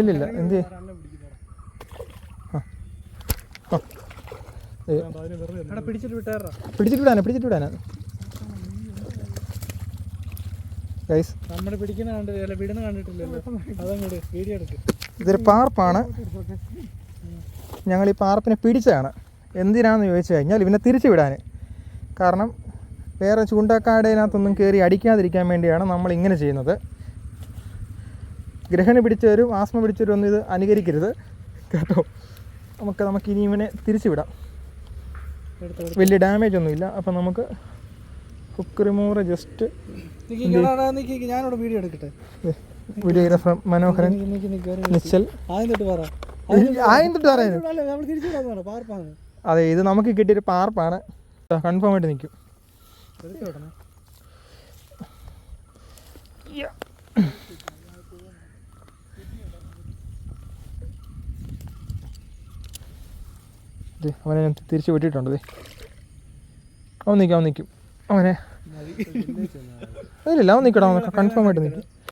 ഇല്ലില്ല എന്ത്? പിടിച്ചിട്ട് വിട്ടേറാ പിടിച്ചിട്ട് വിടാനാ പിടിച്ചിട്ട് വിടാനാ ഗൈസ് നമ്മൾ പിടിക്കുന്ന കണ്ടില്ല വിടുന്ന കണ്ടിട്ടില്ലല്ലോ. അതങ്ങോട്ട് വീഡിയോ എടുക്ക്. ഇതൊരു പാർപ്പാണ്. ഞങ്ങൾ ഈ പാർപ്പിനെ പിടിച്ചാണ് എന്തിനാണെന്ന് ചോദിച്ചു കഴിഞ്ഞാൽ ഇവനെ തിരിച്ചു വിടാൻ കാരണം വേറെ ചൂണ്ടക്കാടേനകത്തൊന്നും കയറി അടിക്കാതിരിക്കാൻ വേണ്ടിയാണ് നമ്മൾ ഇങ്ങനെ ചെയ്യുന്നത്. ഗ്രഹണി പിടിച്ചവരും ആസ്മ പിടിച്ചവരും ഒന്നും ഇത് അനുകരിക്കരുത്. കേട്ടോ? നമുക്ക് നമുക്ക് ഇനി ഇവനെ തിരിച്ചു വിടാം. എടുത്ത് വലിയ ഡാമേജ് ഒന്നുമില്ല അപ്പം നമുക്ക് ഹുക്ക് റിമൂവർ ജസ്റ്റ് ഞാനിവിടെ വീഡിയോ എടുക്കട്ടെ? വീഡിയോഗ്രാഫർ മനോഹരൻ നിശ്ചൽ. അതെ ഇത് നമുക്ക് കിട്ടിയൊരു പാർപ്പാണ്. കൺഫേം ആയിട്ട് നിൽക്കും. അവനെ ഞാൻ തിരിച്ച് വിട്ടിട്ടുണ്ട്. അവൻ നിൽക്കും അവൻ നിൽക്കും അവനെ. അതിലില്ല അവൻ നിൽക്കട്ടെ അവൻ കൺഫേം ആയിട്ട് നിൽക്കും